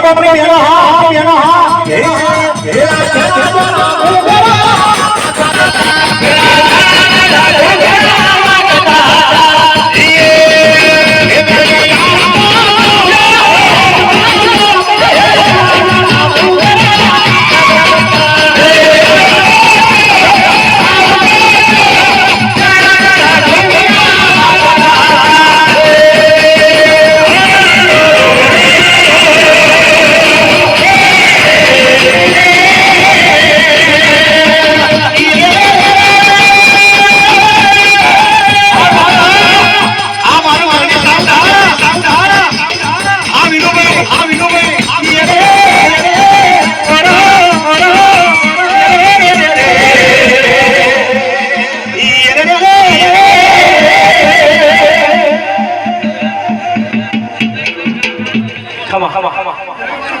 બાપરે બેનો હા હા બેનો હા 看吧看吧 on